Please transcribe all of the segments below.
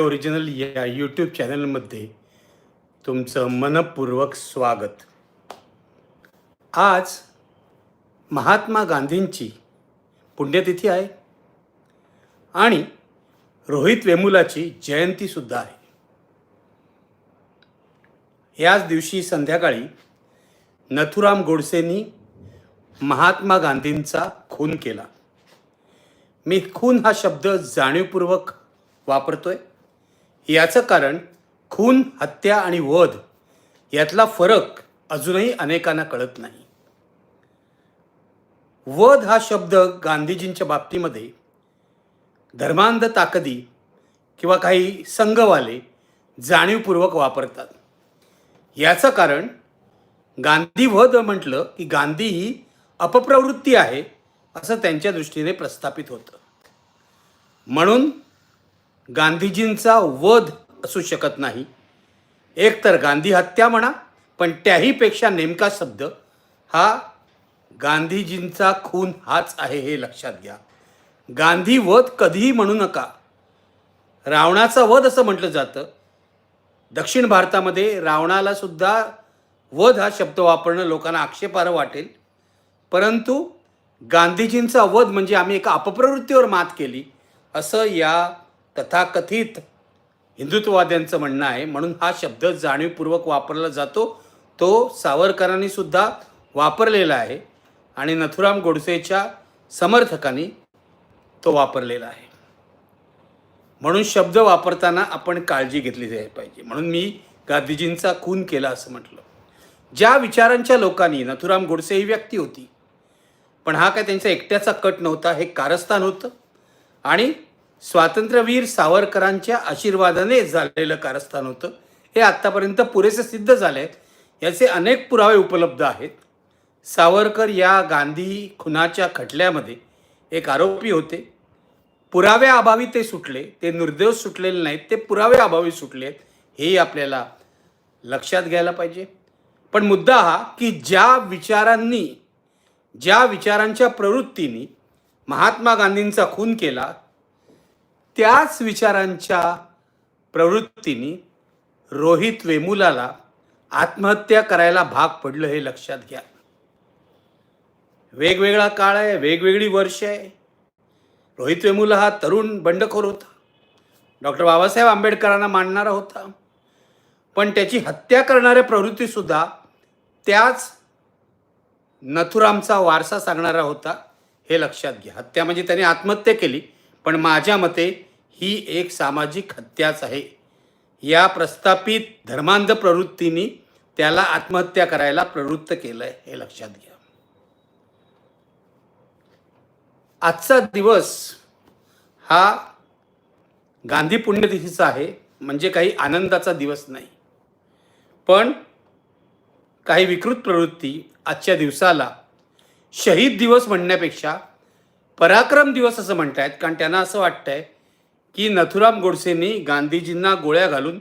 Original या YouTube चॅनलमध्ये तुमचं मनपूर्वक स्वागत. आज महात्मा गांधींची पुण्यतिथी आहे आणि रोहित वेमुलाची जयंतीसुद्धा आहे. याच दिवशी संध्याकाळी नथुराम गोडसेंनी महात्मा गांधींचा खून केला. मी खून हा शब्द जाणीवपूर्वक वापरतोय. याचं कारण खून हत्या आणि वध यातला फरक अजूनही अनेकांना कळत नाही. वध हा शब्द गांधीजींच्या बाबतीमध्ये धर्मांध ताकदी किंवा काही संघवाले जाणीवपूर्वक वापरतात. याचं कारण गांधी वध म्हटलं की गांधी ही अपप्रवृत्ती आहे असं त्यांच्या दृष्टीने प्रस्थापित होतं. म्हणून गांधीजींचा वध असू शकत नाही. एकतर गांधी हत्या म्हणा पण त्याहीपेक्षा नेमका शब्द हा गांधीजींचा खून हाच आहे हे लक्षात घ्या. गांधी वध कधीही म्हणू नका. रावणाचा वध असं म्हटलं जातं. दक्षिण भारतामध्ये रावणाला सुद्धा वध हा शब्द वापरणं लोकांना आक्षेपार्ह वाटेल. परंतु गांधीजींचा वध म्हणजे आम्ही एका अपप्रवृत्तीवर मात केली. असं या तथाकथित हिंदुत्ववाद्यांचं म्हणणं आहे. म्हणून हा शब्द जाणीवपूर्वक वापरला जातो. तो सावरकरांनी सुद्धा वापरलेला आहे आणि नथुराम गोडसेच्या समर्थकांनी तो वापरलेला आहे. म्हणून शब्द वापरताना आपण काळजी घेतली जायला पाहिजे. म्हणून मी गांधीजींचा खून केला असं म्हटलं. ज्या विचारांच्या लोकांनी नथुराम गोडसे ही व्यक्ती होती पण हा काय त्यांचा एकट्याचा कट नव्हता हे कारस्थान होतं. आणि स्वातंत्र्यवीर सावरकरांच्या आशीर्वादाने झालेलं कारस्थान होतं. हे आत्तापर्यंत पुरेसे सिद्ध झाले आहेत याचे अनेक पुरावे उपलब्ध आहेत. सावरकर या गांधी खुनाच्या खटल्यामध्ये एक आरोपी होते. पुराव्याअभावी ते सुटले ते निर्दोष सुटलेले नाहीत ते पुराव्याअभावी सुटले आहेत हेही आपल्याला लक्षात घ्यायला पाहिजे. पण मुद्दा हा की ज्या विचारांनी ज्या विचारांच्या प्रवृत्तीने महात्मा गांधींचा खून केला त्याच विचारांच्या प्रवृत्तीने रोहित वेमुलाला आत्महत्या करायला भाग पडलं हे लक्षात घ्या. वेगवेगळा काळ आहे वेगवेगळी वर्ष आहे. रोहित वेमुला हा तरुण बंडखोर होता. डॉक्टर बाबासाहेब आंबेडकरांना मांडणारा होता. पण त्याची हत्या करणाऱ्या प्रवृत्तीसुद्धा त्याच नथुरामचा वारसा सांगणारा होता हे लक्षात घ्या. हत्या म्हणजे त्याने आत्महत्या केली पण माझ्या मते ही एक सामाजिक हत्याच आहे. या प्रस्थापित धर्मांध प्रवृत्तीने त्याला आत्महत्या करायला प्रवृत्त केलंय हे लक्षात घ्या. आजचा दिवस हा गांधी पुण्यतिथीचा आहे म्हणजे काही आनंदाचा दिवस नाही. पण काही विकृत प्रवृत्ती आजच्या दिवसाला शहीद दिवस म्हणण्यापेक्षा पराक्रम दिवस असं म्हणतायत कारण त्यांना असं वाटतंय की नथुराम गोडसेंनी गांधीजींना गोळ्या घालून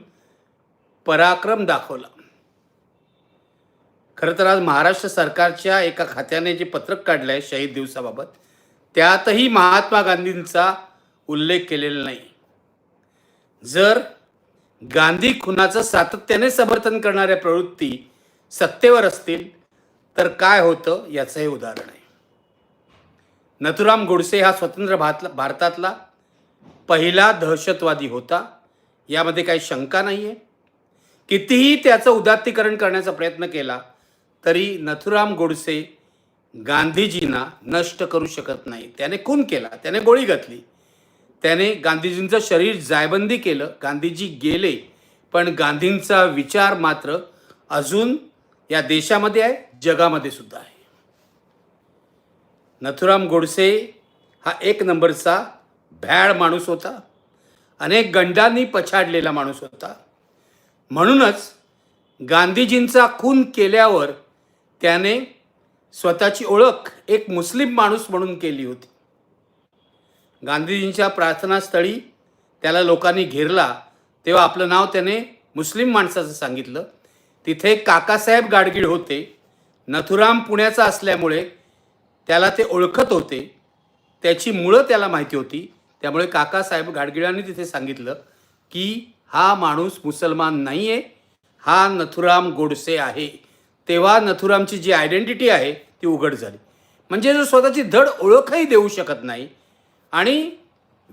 पराक्रम दाखवला. खरं तर आज महाराष्ट्र सरकारच्या एका खात्याने जे पत्रक काढलं आहे शहीद दिवसाबाबत त्यातही महात्मा गांधींचा उल्लेख केलेला नाही. जर गांधी खुनाचं सातत्याने समर्थन करणाऱ्या प्रवृत्ती सत्तेवर असतील तर काय होतं याचं हे उदाहरण आहे. नथुराम गोडसे हा स्वतंत्र भारत भारतातला पहिला दहशतवादी होता. यामध्ये काही शंका नाही आहे कितीही त्याचं उदात्तीकरण करण्याचा प्रयत्न केला तरी नथुराम गोडसे गांधीजींना नष्ट करू शकत नाही. त्याने खून केला त्याने गोळी घातली. त्याने गांधीजींचं शरीर जायबंदी केलं. गांधीजी गेले पण गांधींचा विचार मात्र अजून या देशामध्ये आहे जगामध्ये सुद्धा आहे. नथुराम गोडसे हा एक नंबरचा भॅड माणूस होता. अनेक गंडांनी पछाडलेला माणूस होता. म्हणूनच गांधीजींचा खून केल्यावर त्याने स्वतःची ओळख एक मुस्लिम माणूस म्हणून केली होती. गांधीजींच्या प्रार्थनास्थळी त्याला लोकांनी घेरला. तेव्हा आपलं नाव त्याने मुस्लिम माणसाचं सांगितलं. तिथे काकासाहेब गाडगीळ होते. नथुराम पुण्याचा असल्यामुळे त्याला ते ओळखत होते. त्याची मुळं त्याला माहिती होती. त्यामुळे काकासाहेब गाडगिळांनी तिथे सांगितलं की हा माणूस मुसलमान नाही आहे हा नथुराम गोडसे आहे. तेव्हा नथुरामची जी आयडेंटिटी आहे ती उघड झाली. म्हणजे जो स्वतःची धड ओळखही देऊ शकत नाही आणि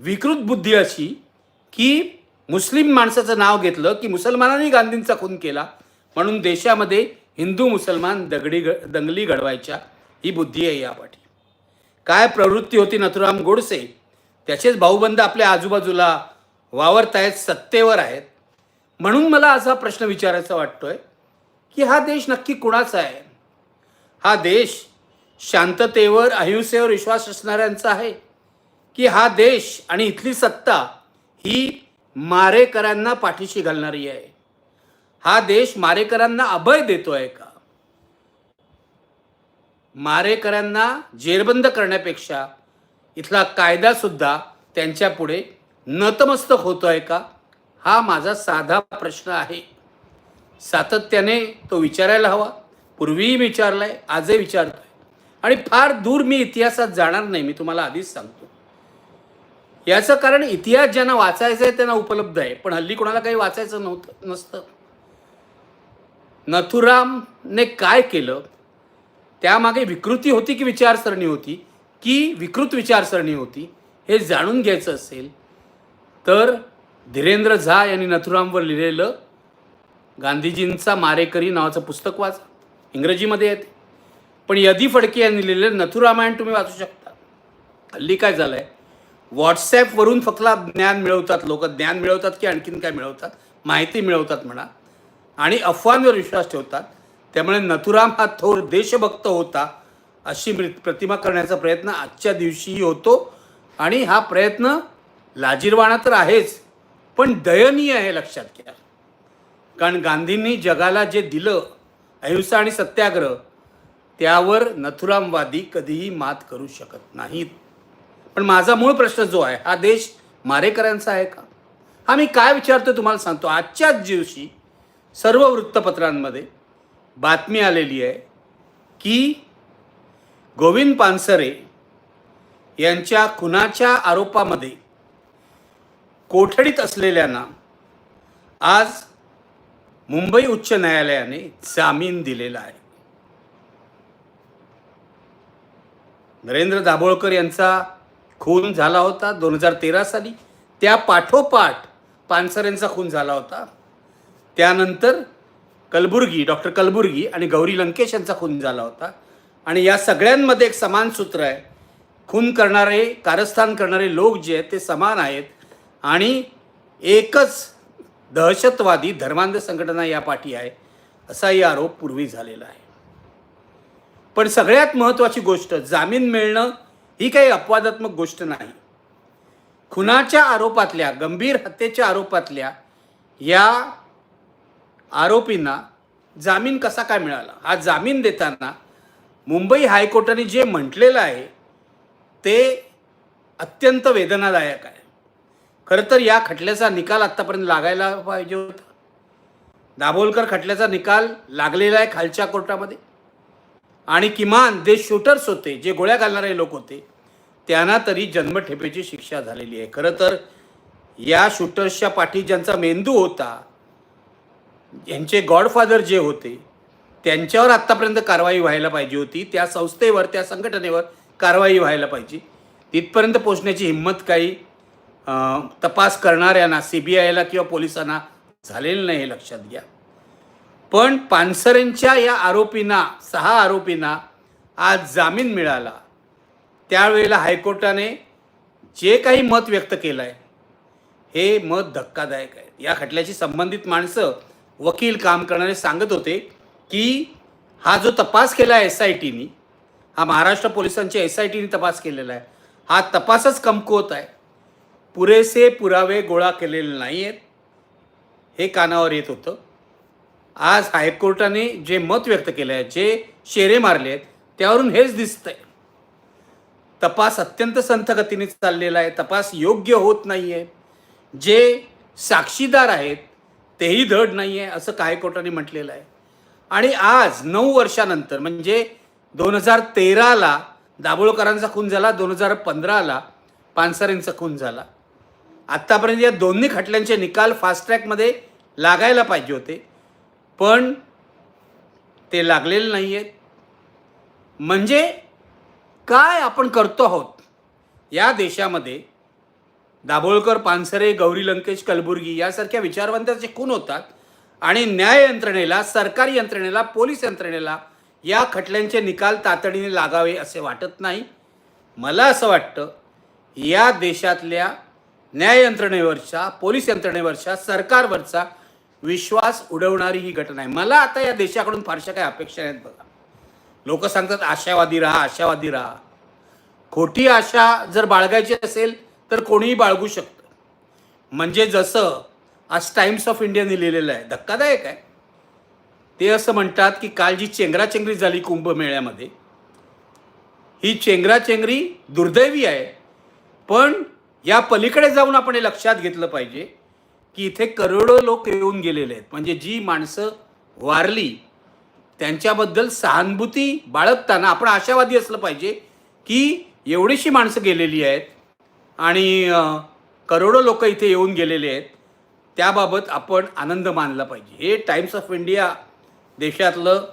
विकृत बुद्धी अशी की मुस्लिम माणसाचं नाव घेतलं की मुसलमानांनी गांधींचा खून केला. म्हणून देशामध्ये हिंदू मुसलमान दगडी ग दंगली घडवायच्या ही बुद्धी आहे यापाठी. काय प्रवृत्ती होती नथुराम गोडसे? त्याचेच भाऊबंद आपल्या आजूबाजूला वावरत आहेत सत्तेवर आहेत. म्हणून मला असा प्रश्न विचारायचा वाटतोय की हा देश नक्की कुणाचा आहे? हा देश शांततेवर अहिंसेवर विश्वास असणाऱ्यांचा आहे? की हा देश आणि इथली सत्ता ही मारेकरांना पाठीशी घालणारी आहे? हा देश मारेकरांना अभय देतोय का? मारेकरांना जेरबंद करण्यापेक्षा इथला कायदासुद्धा त्यांच्यापुढे नतमस्तक होतो आहे का? हा माझा साधा प्रश्न आहे. सातत्याने तो विचारायला हवा. पूर्वीही विचारलाय आजही विचारतोय. आणि फार दूर मी इतिहासात जाणार नाही मी तुम्हाला आधीच सांगतो. याचं कारण इतिहास ज्यांना वाचायचं आहे त्यांना उपलब्ध आहे. पण हल्ली कोणाला काही वाचायचं नव्हतं नसतं. नथुरामने काय केलं? त्यामागे विकृती होती की विचारसरणी होती? की विकृत विचारसरणी होती हे जाणून घ्यायचं असेल तर धीरेंद्र झा यांनी नथुरामवर लिहिलेलं गांधीजींचा मारेकरी नावाचं पुस्तक वाचा. इंग्रजीमध्ये येते. पण यदी फडके यांनी लिहिलेलं नथुरामायण तुम्ही वाचू शकता. हल्ली काय झालं आहे व्हॉट्सॲपवरून फक्त ज्ञान मिळवतात लोक. ज्ञान मिळवतात की आणखीन काय मिळवतात? माहिती मिळवतात म्हणा. आणि अफवांवर विश्वास ठेवतात. त्यामुळे नथुराम हा थोर देशभक्त होता. अशी मृ- प्रतिमा करण्याचा प्रयत्न आजच्या दिवशीही होतो. आणि हा प्रयत्न लाजीरवाणा तर आहेच पण दयनीय आहे लक्षात घ्या. कारण गांधींनी जगाला जे दिलं अहिंसा आणि सत्याग्रह त्यावर नथुरामवादी कधीही मात करू शकत नाहीत. पण माझा मूळ प्रश्न जो आहे हा देश मारेकऱ्यांचा आहे का? हा मी काय विचारतो तुम्हाला सांगतो. आजच्याच दिवशी सर्व वृत्तपत्रांमध्ये बातमी आलेली आहे की गोविंद पानसरे यांच्या खुनाच्या आरोपामध्ये कोठडीत असलेल्यांना आज मुंबई उच्च न्यायालयाने जामीन दिलेला आहे. नरेंद्र दाभोळकर यांचा खून झाला होता दोन हजार तेरा साली. त्या पाठोपाठ पानसरेंचा खून झाला होता. त्यानंतर कलबुर्गी डॉक्टर कलबुर्गी आणि गौरी लंकेश यांचा खून झाला होता. आणि या सगळ्यांमध्ये एक समान सूत्र आहे. खून करणारे कारस्थान करणारे लोक जे आहेत ते समान आहेत. आणि एकच दहशतवादी धर्मांध संघटना या पाठी आहे असाही आरोप पूर्वी झालेला आहे. पण सगळ्यात महत्त्वाची गोष्ट जामीन मिळणं ही काही अपवादात्मक गोष्ट नाही. खुनाच्या आरोपातल्या गंभीर हत्येच्या आरोपातल्या या आरोपींना जामीन कसा काय मिळाला? हा जामीन देताना मुंबई हायकोर्टाने जे म्हटलेलं आहे ते अत्यंत वेदनादायक आहे. खरं तर या खटल्याचा निकाल आत्तापर्यंत लागायला पाहिजे होता. दाभोलकर खटल्याचा निकाल लागलेला आहे खालच्या कोर्टामध्ये. आणि किमान जे शूटर्स होते जे गोळ्या घालणारे लोक होते त्यांना तरी जन्मठेपेची शिक्षा झालेली आहे. खरं तर या शूटर्सच्या पाठी ज्यांचा मेंदू होता यांचे गॉडफादर जे होते त्यांच्यावर आत्तापर्यंत कारवाई व्हायला पाहिजे होती. त्या संस्थेवर त्या संघटनेवर कारवाई व्हायला पाहिजे. तिथपर्यंत पोचण्याची हिंमत काही तपास करणाऱ्यांना सी बी आयला किंवा पोलिसांना झालेलं नाही हे लक्षात घ्या. पण पानसरेंच्या या आरोपींना सहा आरोपींना आज जामीन मिळाला. त्यावेळेला हायकोर्टाने जे काही मत व्यक्त केलं आहे हे मत धक्कादायक आहे. या खटल्याशी संबंधित माणसं वकील काम करणारे सांगत होते. की हा जो तपास केला आहे एस आय टीनी हा महाराष्ट्र पोलिसांच्या एस आय टीने तपास केलेला आहे हा तपासच कमकुवत आहे. पुरेसे पुरावे गोळा केलेले नाही आहेत हे कानावर येत होतं. आज हायकोर्टाने जे मत व्यक्त केलं आहे जे शेरे मारले आहेत त्यावरून हेच दिसतंय. तपास अत्यंत संथ गतीने चाललेला आहे. तपास योग्य होत नाही आहे जे साक्षीदार आहेत तेही धड नाही आहे असं हायकोर्टाने म्हटलेलं आहे. आणि आज नऊ वर्षानंतर म्हणजे दोन हजार तेराला दाभोळकरांचा खून झाला दोन हजार पंधराला पानसरेंचा खून झाला. आत्तापर्यंत या दोन्ही खटल्यांचे निकाल फास्ट्रॅकमध्ये लागायला पाहिजे होते. पण ते लागलेले नाही आहेत म्हणजे काय आपण करतो आहोत? या देशामध्ये दाभोळकर पानसरे गौरी लंकेश कलबुर्गी यासारख्या विचारवंताचे खून होतात. आणि न्याय यंत्रणेला सरकारी यंत्रणेला पोलीस यंत्रणेला या खटल्यांचे निकाल तातडीने लागावे असे वाटत नाही. मला असं वाटतं या देशातल्या न्याय यंत्रणेवरच्या पोलीस यंत्रणेवरच्या सरकारवरचा विश्वास उडवणारी ही घटना आहे. मला आता या देशाकडून फारशा काही अपेक्षा नाहीत बघा. लोक सांगतात आशावादी राहा आशावादी राहा. खोटी आशा जर बाळगायची असेल तर कोणीही बाळगू शकतं. म्हणजे जसं आज टाइम्स ऑफ इंडियाने लिहिलेलं आहे. धक्कादायक आहे. ते असं म्हणतात की काल जी चेंगराचेंगरी झाली कुंभमेळ्यामध्ये ही चेंगराचेंगरी दुर्दैवी आहे. पण या पलीकडे जाऊन आपण हे लक्षात घेतलं पाहिजे की इथे करोडो लोक येऊन गेलेले आहेत. म्हणजे जी माणसं वारली त्यांच्याबद्दल सहानुभूती बाळगताना आपण आशावादी असलं पाहिजे की एवढीशी माणसं गेलेली आहेत आणि करोडो लोक इथे येऊन गेलेले आहेत. त्याबाबत आपण आनंद मानला पाहिजे. हे टाइम्स ऑफ इंडिया देशातलं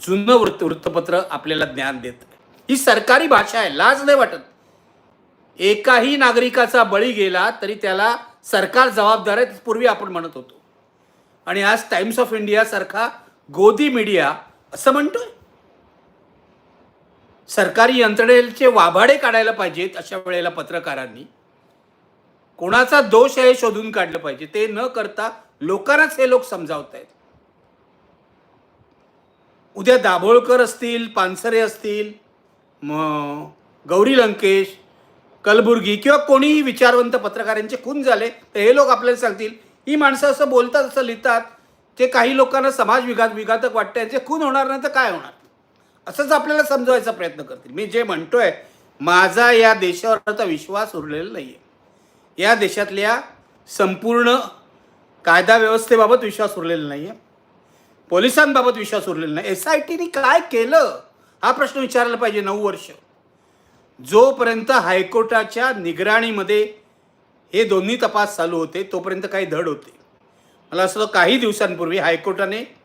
जुनं वृत्त वृत्तपत्र आपल्याला ज्ञान देतं ही सरकारी भाषा आहे लाज नाही वाटत. एकाही नागरिकाचा बळी गेला तरी त्याला सरकार जबाबदार आहे पूर्वी आपण म्हणत होतो. आणि आज टाइम्स ऑफ इंडिया सारखा गोदी मीडिया असं म्हणतोय. सरकारी यंत्रणेचे वाभाडे काढायला पाहिजेत अशा वेळेला पत्रकारांनी. कोणाचा दोष आहे हे शोधून काढलं पाहिजे. ते न करता लोकांनाच हे लोक समजावत आहेत उद्या दाभोळकर असतील पानसरे असतील म गौरी लंकेश कलबुर्गी किंवा कोणीही विचारवंत पत्रकारांचे खून झाले तर हे लोक आपल्याला सांगतील ही माणसं असं बोलतात असं लिहितात ते काही लोकांना समाज विघात विघातक वाटतं यांचे खून होणार नाही तर काय होणार? असंच आपल्याला समजवायचा प्रयत्न करतील. मी जे म्हणतोय माझा या देशावर आता विश्वास उरलेला नाही आहे या देशातल्या संपूर्ण कायदा व्यवस्थेबाबत विश्वास उरलेला नाही आहे पोलिसांबाबत विश्वास उरलेला नाही एस आय टीने काय केलं? हा प्रश्न विचारायला पाहिजे नऊ वर्ष. जोपर्यंत हायकोर्टाच्या निगराणीमध्ये हे दोन्ही तपास चालू होते तोपर्यंत काही धड होते. मला असं काही दिवसांपूर्वी हायकोर्टाने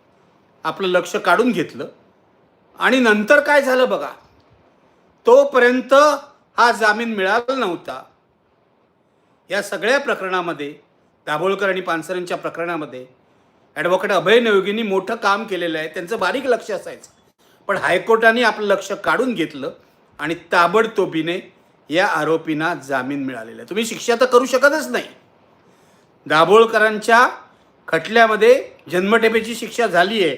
आपलं लक्ष काढून घेतलं. आणि नंतर काय झालं बघा? तोपर्यंत हा जामीन मिळाला नव्हता. या सगळ्या प्रकरणामध्ये दाभोळकर आणि पानसरेंच्या प्रकरणामध्ये ॲडव्होकेट अभय नयोगींनी मोठं काम केलेलं आहे. त्यांचं बारीक लक्ष असायचं. पण हायकोर्टाने आपलं लक्ष काढून घेतलं आणि ताबडतोबीने या आरोपींना जामीन मिळालेला आहे. तुम्ही शिक्षा तर करू शकतच नाही. दाभोळकरांच्या खटल्यामध्ये जन्मठेपेची शिक्षा झाली आहे.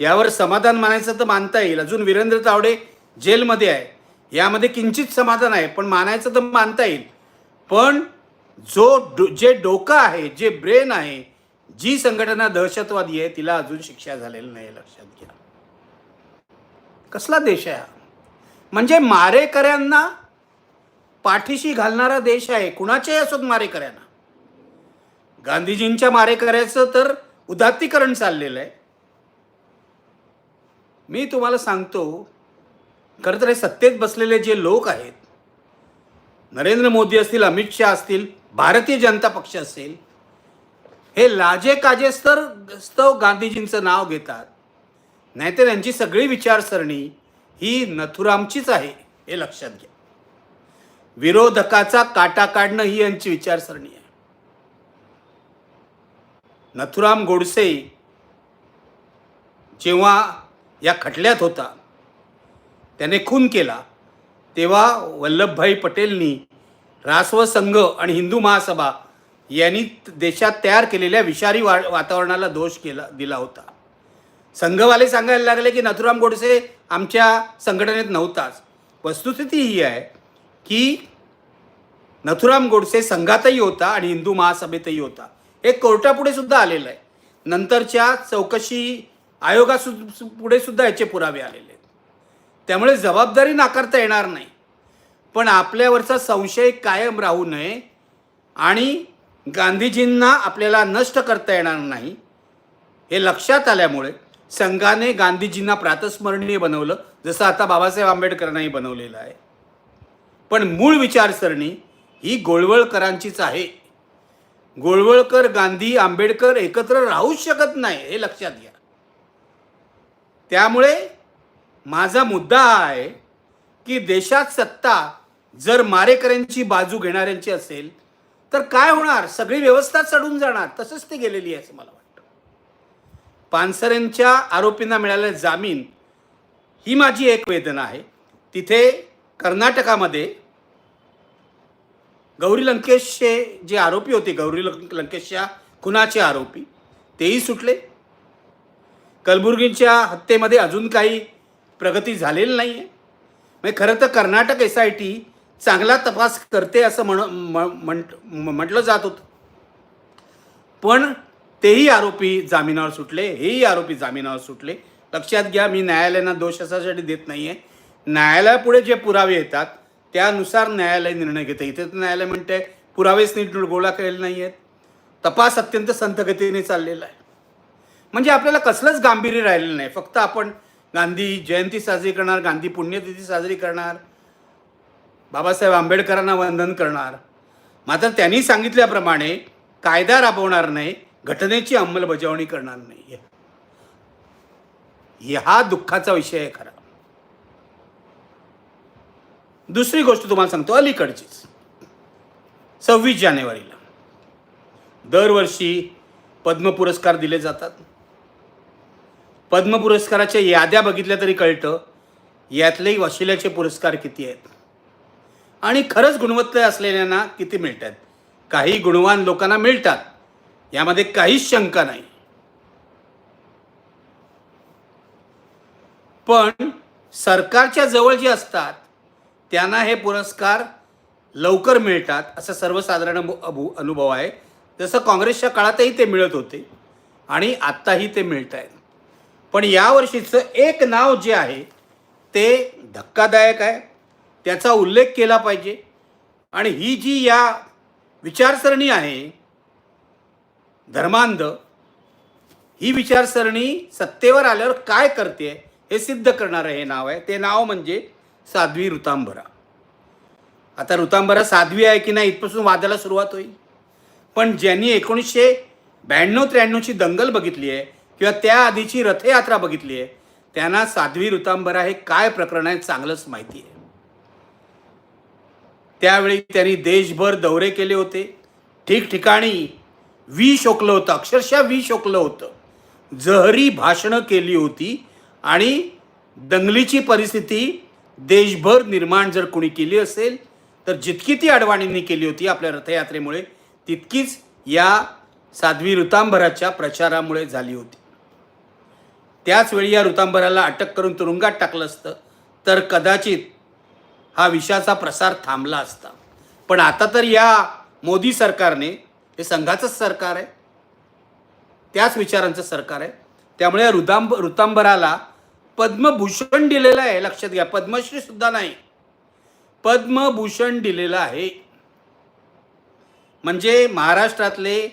यावर समाधान मानायचं तर मानता येईल. अजून वीरेंद्र तावडे जेलमध्ये आहे. यामध्ये किंचित समाधान आहे पण मानायचं तर मानता येईल. पण जो डो जे डोकं आहे जे ब्रेन आहे जी संघटना दहशतवादी आहे तिला अजून शिक्षा झालेली नाही लक्षात घ्या. कसला देश आहे हा? म्हणजे मारेकऱ्यांना पाठीशी घालणारा देश आहे. कुणाच्याही असोत मारेकऱ्यांना? गांधीजींच्या मारेकऱ्याचं तर उदात्तीकरण चाललेलं आहे. मी तुम्हाला सांगतो खरं तर हे सत्तेत बसलेले जे लोक आहेत नरेंद्र मोदी असतील अमित शहा असतील भारतीय जनता पक्ष असेल हे लाजे काजेस्तर स्तव गांधीजींचं नाव घेतात. नाहीतर यांची सगळी विचारसरणी ही नथुरामचीच आहे हे लक्षात घ्या. विरोधकाचा काटा काढणं ही यांची विचारसरणी आहे. नथुराम गोडसे जेव्हा या खटल्यात होता त्याने खून केला तेव्हा वल्लभभाई पटेलनी रासव संघ आणि हिंदू महासभा यांनी देशात तयार केलेल्या विषारी वा वातावरणाला दोष केला दिला होता. संघवाले सांगायला लागले की नथुराम गोडसे आमच्या संघटनेत नव्हताच. वस्तुस्थिती ही आहे की नथुराम गोडसे संघातही होता आणि हिंदू महासभेतही होता. हे कोर्टापुढे सुद्धा आलेलं आहे. नंतरच्या चौकशी आयोगासु पुढे सुद्धा याचे पुरावे आलेले आहेत. त्यामुळे जबाबदारी नाकारता येणार नाही. पण आपल्यावरचा संशय कायम राहू नये आणि गांधीजींना आपल्याला नष्ट करता येणार नाही हे लक्षात आल्यामुळे संघाने गांधीजींना प्रातस्मरणीय बनवलं जसं आता बाबासाहेब आंबेडकरांनाही बनवलेलं आहे. पण मूळ विचारसरणी ही गोळवळकरांचीच आहे. गोळवळकर गांधी आंबेडकर एकत्र राहूच शकत नाही हे लक्षात घ्या. त्यामुळे माझा मुद्दा हा आहे की देशात सत्ता जर मारेकऱ्यांची बाजू घेणाऱ्यांची असेल तर काय होणार? सगळी व्यवस्था चढून जाणार. तसंच ते गेलेली आहे असं मला वाटतं. पानसरेंच्या आरोपींना मिळालेला जामीन ही माझी एक वेदना आहे. तिथे कर्नाटकामध्ये गौरी लंकेशचे जे आरोपी होते गौरी लंकेशच्या खुनाचे आरोपी तेही सुटले. कलबुर्गींच्या हत्येमध्ये अजून काही प्रगती झालेली नाही आहे म्हणजे खरं तर कर्नाटक एस आय टी चांगला तपास करते असं म्हण म- म- म्हटलं जात होतं. पण तेही आरोपी जामिनावर सुटले हेही आरोपी जामिनावर सुटले. लक्षात घ्या मी न्यायालयांना दोष असासाठी देत नाही आहे न्यायालयापुढे जे पुरावे येतात त्यानुसार न्यायालय निर्णय घेते. इथे तर न्यायालय म्हणते पुरावेच नीट गोळा केलेले नाही आहेत तपास अत्यंत संथगतीने चाललेला आहे. म्हणजे आपल्याला कसलंच गांभीर्य राहिलेलं नाही. फक्त आपण गांधी जयंती साजरी करणार गांधी पुण्यतिथी साजरी करणार बाबासाहेब आंबेडकरांना वंदन करणार. मात्र त्यांनी सांगितल्याप्रमाणे कायदा राबवणार नाही घटनेची अंमलबजावणी करणार नाही हा दुःखाचा विषय आहे खरा. दुसरी गोष्ट तुम्हाला सांगतो अलीकडचीच. सव्वीस जानेवारीला. दरवर्षी पद्म पुरस्कार दिले जातात. पद्म पुरस्काराच्या याद्या बघितल्या तरी कळतं यातले वशिल्याचे पुरस्कार किती आहेत. आणि खरंच गुणवत्ता असलेल्यांना किती मिळत आहेत काही गुणवान लोकांना मिळतात. यामध्ये काहीच शंका नाही. पण सरकारच्या जवळ जे असतात त्यांना हे पुरस्कार लवकर मिळतात असं सर्वसाधारण अनु- अनुभव आहे. जसं काँग्रेसच्या काळातही ते मिळत होते आणि आत्ताही ते मिळत आहेत पण यावर्षीचं एक नाव जे आहे ते धक्कादायक आहे. त्याचा उल्लेख केला पाहिजे. आणि ही जी या विचारसरणी आहे धर्मांध ही विचारसरणी सत्तेवर आल्यावर काय करते हे सिद्ध करणारं हे नाव आहे. ते नाव म्हणजे साध्वी ऋतांबरा. आता ऋतांबरा साध्वी आहे की नाही इथपासून वादाला सुरुवात होईल. पण ज्यांनी एकोणीसशे ब्याण्णव त्र्याण्णवची दंगल बघितली आहे किंवा त्या आधीची रथयात्रा बघितली आहे त्यांना साध्वी ऋतांबरा हे काय प्रकरण आहे चांगलंच माहिती आहे. त्यावेळी त्यांनी देशभर दौरे केले होते. ठिकठिकाणी विष ओकलं होतं अक्षरशः विष ओकलं होतं. जहरी भाषणं केली होती आणि दंगलीची परिस्थिती देशभर निर्माण जर कोणी केली असेल तर जितकी ती अडवाणींनी केली होती आपल्या रथयात्रेमुळे तितकीच या साध्वी ऋतांभराच्या प्रचारामुळे झाली होती. त्याचवेळी या ऋतांभराला अटक करून तुरुंगात टाकलं असतं. तर कदाचित हा विषाचा प्रसार थांबला असता. पण आता तर या मोदी सरकारने हे संघाचंच सरकार आहे. त्याच विचारांचं सरकार आहे. त्यामुळे या ऋतांब ऋतांबराला पद्मभूषण दिलेलं आहे लक्षात घ्या. पद्मश्री सुद्धा नाही. पद्मभूषण दिलेलं आहे. म्हणजे महाराष्ट्रातले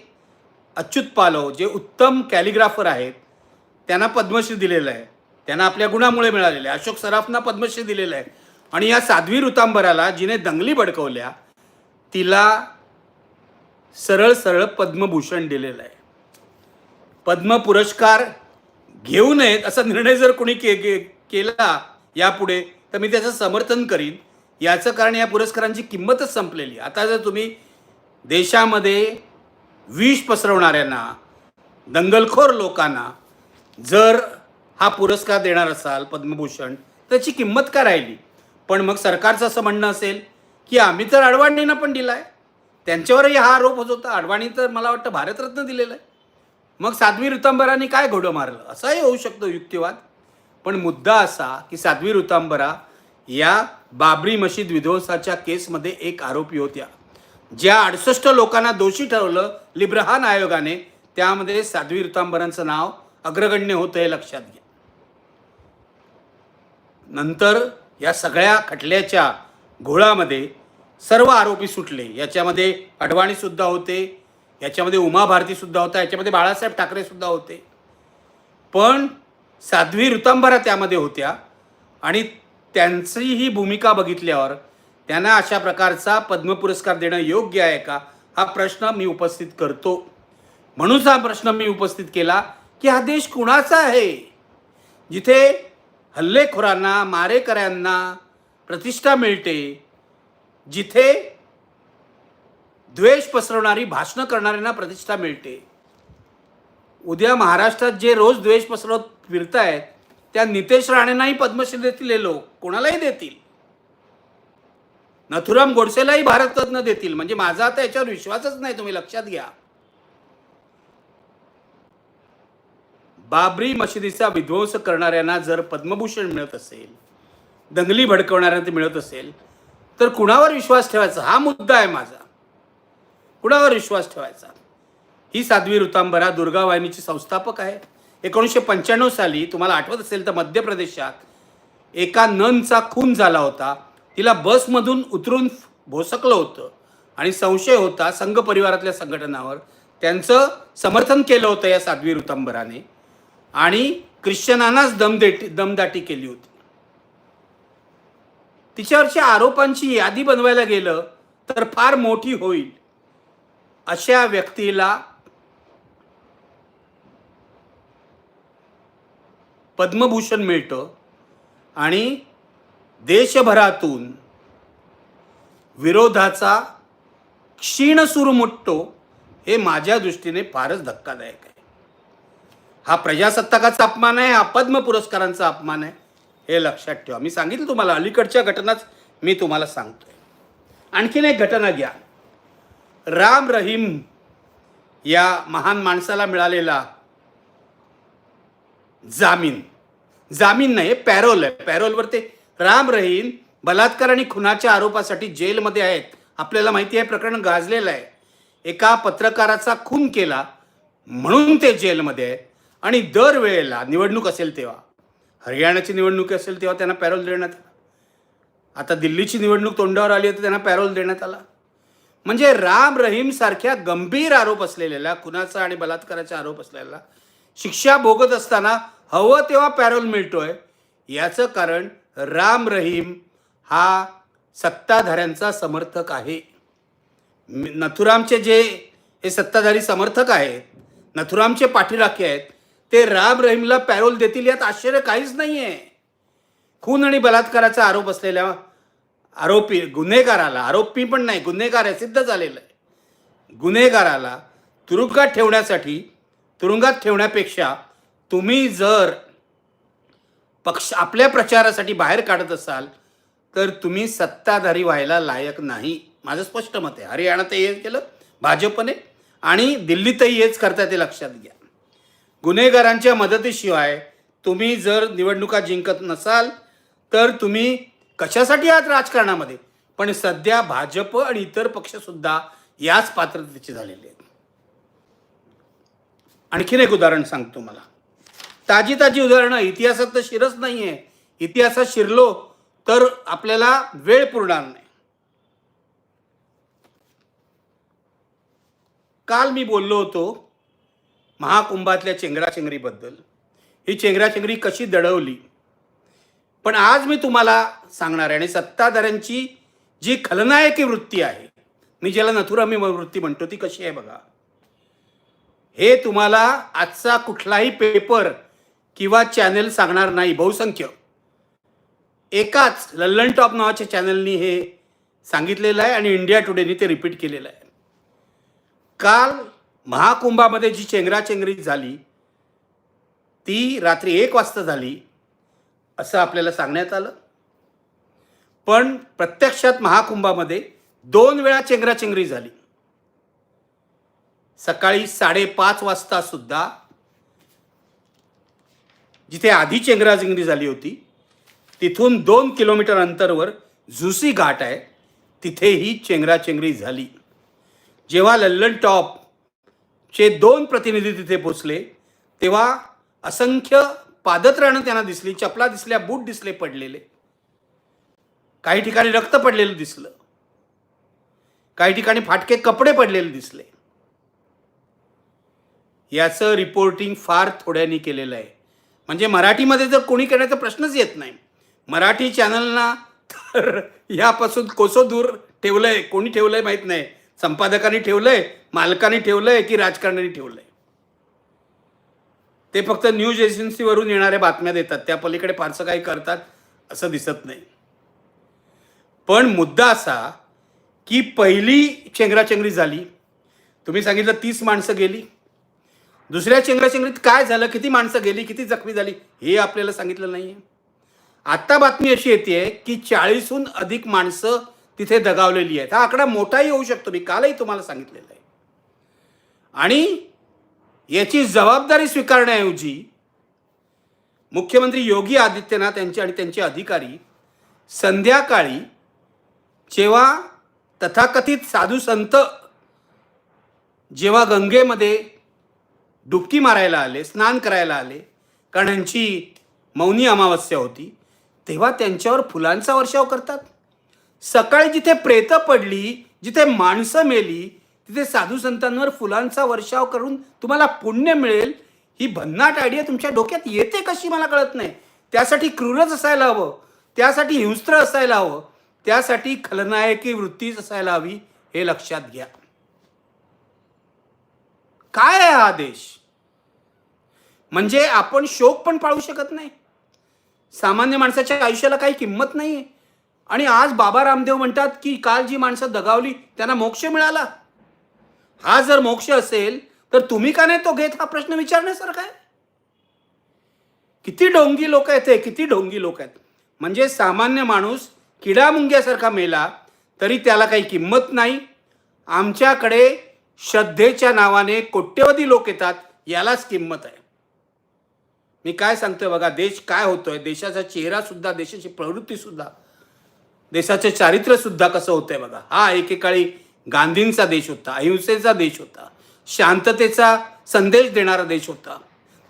अच्युत पालव जे उत्तम कॅलिग्राफर आहेत त्यांना पद्मश्री दिलेलं आहे. त्यांना आपल्या गुणामुळे मिळालेलं आहे. अशोक सराफना पद्मश्री दिलेलं आहे. आणि या साध्वी ऋतांबराला जिने दंगली भडकवल्या तिला सरळ सरळ पद्मभूषण दिलेलं आहे. पद्म पुरस्कार घेऊ नयेत असा निर्णय जर कोणी के के- केला यापुढे तर मी त्याचं समर्थन करीन. याचं कारण या पुरस्कारांची किंमतच संपलेली आता जर तुम्ही देशामध्ये विष पसरवणाऱ्यांना दंगलखोर लोकांना जर हा पुरस्कार देणार असाल पद्मभूषण त्याची किंमत का राहिली? पण मग सरकारचं असं म्हणणं असेल की आम्ही तर अडवाणींना पण दिला आहे त्यांच्यावरही हा आरोप होत होता. अडवाणी तर मला वाटतं भारतरत्न दिलेलं आहे. मग साध्वी ऋतांबरांनी काय घोडं मारलं? असाही होऊ शकतो युक्तिवाद. पण मुद्दा असा की साध्वी ऋतांबरा या बाबरी मशीद विध्वंसाच्या केसमध्ये एक आरोपी होत्या. ज्या अडसष्ट लोकांना दोषी ठरवलं लिब्रहान आयोगाने त्यामध्ये साध्वी ऋतांबरांचं नाव अग्रगण्य होतं हे लक्षात घ्या. नंतर या सगळ्या खटल्याच्या घोळामध्ये सर्व आरोपी सुटले. याच्यामध्ये अडवाणीसुद्धा होते याच्यामध्ये उमा भारतीसुद्धा होता याच्यामध्ये बाळासाहेब ठाकरेसुद्धा होते. पण साध्वी ऋतांबरा त्यामध्ये होत्या आणि त्यांची ही भूमिका बघितल्यावर त्यांना अशा प्रकारचा पद्म पुरस्कार देणं योग्य आहे का? हा प्रश्न मी उपस्थित करतो. म्हणूनच हा प्रश्न मी उपस्थित केला की हा देश कुणाचा आहे? जिथे हल्लेखोरांना मारेकऱ्यांना प्रतिष्ठा मिळते जिथे द्वेष पसरवणारी भाषणं करणाऱ्यांना प्रतिष्ठा मिळते. उद्या महाराष्ट्रात जे रोज द्वेष पसरवत फिरतायत त्या नितेश राणेंनाही पद्मश्री देतील हे लोक. कोणालाही देतील. नथुराम गोडसेलाही भारतरत्न देतील. म्हणजे माझा आता याच्यावर विश्वासच नाही तुम्ही लक्षात घ्या. बाबरी मशिदीचा विध्वंस करणाऱ्यांना जर पद्मभूषण मिळत असेल दंगली भडकवणाऱ्यांना ते मिळत असेल तर कुणावर विश्वास ठेवायचा? हा मुद्दा आहे माझा. कुणावर विश्वास ठेवायचा? ही साध्वी ऋतांबरा दुर्गा वाहिनीची संस्थापक आहे. एकोणीसशे पंच्याण्णव साली तुम्हाला आठवत असेल तर मध्य प्रदेशात एका ननचा खून झाला होता. तिला बसमधून उतरून भोसकलं होतं आणि संशय होता संघ परिवारातल्या संघटनावर. त्यांचं समर्थन केलं होतं या साध्वी ऋतांबराने आणि ख्रिश्चनांनाच दमदेटी दमदाटी केली होती. तिच्यावरच्या आरोपांची यादी बनवायला गेलं तर फार मोठी होईल अशा व्यक्तीला पद्मभूषण मिळतं आणि देशभरातून विरोधाचा क्षीण सुरू मुटतो हे माझ्या दृष्टीने फारच धक्कादायक आहे. हा प्रजासत्ताकाचा अपमान आहे हा पद्म पुरस्कारांचा अपमान आहे. हे लक्षात ठेवा. मी सांगितलं तुम्हाला अलीकडच्या घटनाच मी तुम्हाला सांगतोय. आणखीन एक घटना घ्या. राम रहीम या महान माणसाला मिळालेला जामीन. जामीन नाही पॅरोल आहे. पॅरोलवर ते राम रहीम बलात्कार आणि खुनाच्या आरोपासाठी जेलमध्ये आहेत. आपल्याला माहिती आहे प्रकरण गाजलेलं आहे. एका पत्रकाराचा खून केला म्हणून ते जेलमध्ये आहे. आणि दरवेळेला निवडणूक असेल तेव्हा हरियाणाची निवडणूक असेल तेव्हा त्यांना पॅरोल देण्यात आला. आता दिल्लीची निवडणूक तोंडावर आली तर त्यांना पॅरोल देण्यात आला. म्हणजे राम रहीम सारख्या गंभीर आरोप असलेल्या खुनाचा आणि बलात्काराचा आरोप असलेला शिक्षा भोगत असताना हवं तेव्हा पॅरोल मिळतोय. याचं कारण राम रहीम हा सत्ताधाऱ्यांचा समर्थक आहे. नथुरामचे जे हे सत्ताधारी समर्थक आहेत नथुरामचे पाठीराखे आहेत ते राम रहीमला पॅरोल देतील यात आश्चर्य काहीच नाही आहे खून आणि बलात्काराचा आरोप असलेल्या आरोपी गुन्हेगाराला आरोपी पण नाही गुन्हेगार आहे सिद्ध झालेलं आहे. गुन्हेगाराला तुरुंगात ठेवण्यासाठी तुरुंगात ठेवण्यापेक्षा तुम्ही जर पक्ष आपल्या प्रचारासाठी बाहेर काढत असाल तर तुम्ही सत्ताधारी व्हायला लायक नाही. माझं स्पष्ट मत आहे. हरियाणातही हेच केलं भाजपने आणि दिल्लीतही हेच करता ते लक्षात घ्या. गुन्हेगारांच्या मदतीशिवाय तुम्ही जर निवडणुका जिंकत नसाल तर तुम्ही कशासाठी आहात राजकारणामध्ये? पण सध्या भाजप आणि इतर पक्षसुद्धा याच पात्रतेचे झालेले आहेत. आणखीन एक उदाहरण सांगतो मला ताजी ताजी उदाहरणं इतिहासात तर शिरच नाही आहे इतिहासात शिरलो तर आपल्याला वेळ पुरणार नाही. काल मी बोललो होतो महाकुंभातल्या चेंगराचेंगरीबद्दल ही चेंगराचेंगरी कशी दडवली? पण आज मी तुम्हाला सांगणार आहे आणि सत्ताधाऱ्यांची जी खलनायकी वृत्ती आहे मी ज्याला नथुरामी वृत्ती म्हणतो ती कशी आहे बघा. हे तुम्हाला आजचा कुठलाही पेपर किंवा चॅनल सांगणार नाही बहुसंख्य. एकाच लल्लन टॉप नावाच्या चॅनलनी हे सांगितलेलं आहे आणि इंडिया टुडेनी ते रिपीट केलेलं आहे. काल महाकुंभामध्ये जी चेंगराचेंगरी झाली ती रात्री एक वाजता झाली असं आपल्याला सांगण्यात आलं. पण प्रत्यक्षात महाकुंभामध्ये दोन वेळा चेंगराचेंगरी झाली. सकाळी साडेपाच वाजता सुद्धा जिथे आधी चेंगराचेंगरी झाली होती तिथून दोन किलोमीटर अंतरवर झुसी घाट आहे तिथेही चेंगराचेंगरी झाली. जेव्हा लल्लन चे दोन प्रतिनिधी तिथे पोचले तेव्हा असंख्य पादत्राणं त्यांना दिसली चपला दिसल्या बूट दिसले पडलेले. काही ठिकाणी रक्त पडलेलं दिसलं. काही ठिकाणी फाटके कपडे पडलेले दिसले. याचं रिपोर्टिंग फार थोड्यानी केलेलं आहे. म्हणजे मराठीमध्ये जर कोणी करण्याचा प्रश्नच येत नाही मराठी चॅनलना तर यापासून कोसो दूर ठेवलं आहे कोणी ठेवलं आहे माहीत नाही. संपादकांनी ठेवलंय मालकाने ठेवलंय की राजकारण्यांनी ठेवलंय? ते फक्त न्यूज एजन्सीवरून येणाऱ्या बातम्या देतात. त्या पलीकडे फारसं काही करतात असं दिसत नाही. पण मुद्दा असा की पहिली चेंगराचेंगरी झाली. तुम्ही सांगितलं तीस माणसं गेली. दुसऱ्या चेंगराचेंगरीत काय झालं? किती माणसं गेली? किती जखमी झाली? हे आपल्याला सांगितलं नाही आहे आत्ता बातमी अशी येते की चाळीसहून अधिक माणसं तिथे दगावलेली आहेत. हा आकडा मोठाही होऊ शकतो. मी कालही तुम्हाला सांगितलेलं आहे. आणि याची जबाबदारी स्वीकारण्याऐवजी मुख्यमंत्री योगी आदित्यनाथ यांचे आणि त्यांचे अधिकारी संध्याकाळी जेव्हा तथाकथित साधू संत जेव्हा गंगेमध्ये डुबकी मारायला आले स्नान करायला आले कारण यांची मौनी अमावस्या होती तेव्हा त्यांच्यावर फुलांचा वर्षाव करतात. सकाळी जिथे प्रेतं पडली जिथे माणसं मेली तिथे साधू संतांवर फुलांचा वर्षाव करून तुम्हाला पुण्य मिळेल ही भन्नाट आयडिया तुमच्या डोक्यात येते कशी मला कळत नाही. त्यासाठी क्रूरच असायला हवं. त्यासाठी हिंस्त्र असायला हवं. त्यासाठी खलनायकी वृत्तीच असायला हवी हे लक्षात घ्या. काय आहे हा देश? म्हणजे आपण शोक पण पाळू शकत नाही. सामान्य माणसाच्या आयुष्याला काही किंमत नाही आहे आणि आज बाबा रामदेव म्हणतात की काल जी माणसं दगावली त्यांना मोक्ष मिळाला. हा जर मोक्ष असेल तर तुम्ही का नाही तो घेत? हा प्रश्न विचारण्यासारखा आहे. किती डोंगी लोक आहेत हे किती डोंगी लोक आहेत. म्हणजे सामान्य माणूस किडामुंग्यासारखा मेला तरी त्याला काही किंमत नाही. आमच्याकडे श्रद्धेच्या नावाने कोट्यवधी लोक येतात यालाच किंमत आहे. मी काय सांगतोय बघा देश काय होतोय? देशाचा चेहरा सुद्धा देशाची प्रवृत्ती सुद्धा देशाचे चारित्र्य सुद्धा कसं होतंय बघा. हा एकेकाळी गांधींचा देश होता अहिंसेचा देश होता शांततेचा संदेश देणारा देश होता.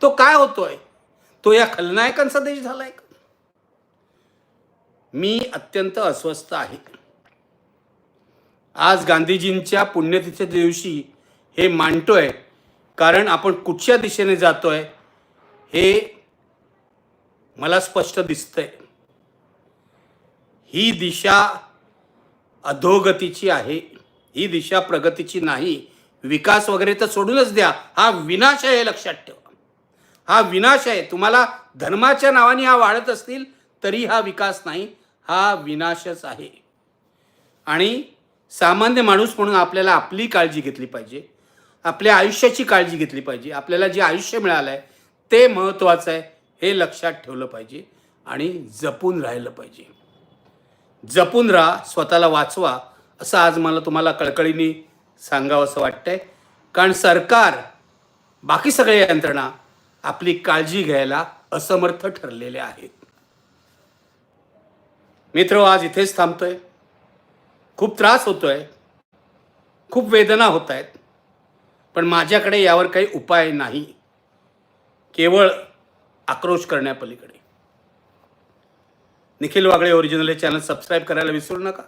तो काय होतोय? तो या खलनायकांचा देश झालाय का? मी अत्यंत अस्वस्थ आहे. आज गांधीजींच्या पुण्यतिथीच्या दिवशी हे मांडतोय कारण आपण कुठच्या दिशेने जातोय हे मला स्पष्ट दिसतंय. ही दिशा अधोगतीची आहे ही दिशा प्रगतीची नाही. विकास वगैरे तर सोडूनच द्या. हा विनाश आहे लक्षात ठेवा. हा विनाश आहे. तुम्हाला धर्माच्या नावाने हा वाढत असतील तरी हा विकास नाही. हा विनाशच आहे. आणि सामान्य माणूस म्हणून आपल्याला आपली काळजी घेतली पाहिजे. आपल्या आयुष्याची काळजी घेतली पाहिजे. आपल्याला जे आयुष्य मिळालं आहे ते महत्त्वाचं आहे हे लक्षात ठेवलं पाहिजे आणि जपून राहिलं पाहिजे. जपून राहा स्वतःला वाचवा असं आज मला तुम्हाला कळकळीने सांगावं असं वाटतंय. कारण सरकार बाकी सगळ्या यंत्रणा आपली काळजी घ्यायला असमर्थ ठरलेले आहेत. मित्र आज इथेच थांबतोय. खूप त्रास होतोय. खूप वेदना होत आहेत पण माझ्याकडे यावर काही उपाय नाही. केवळ आक्रोश करण्यापलीकडे. निखिल वागळे ओरिजिनल हे चॅनल सबस्क्राईब करायला विसरू नका.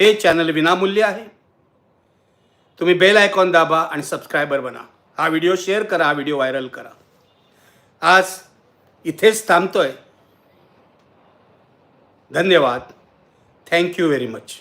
हे चॅनल विनामूल्य आहे. तुम्ही बेल आयकॉन दाबा आणि सबस्क्रायबर बना. हा व्हिडिओ शेअर करा हा व्हिडिओ व्हायरल करा. आज इथेच थांबतोय. धन्यवाद. Thank you very much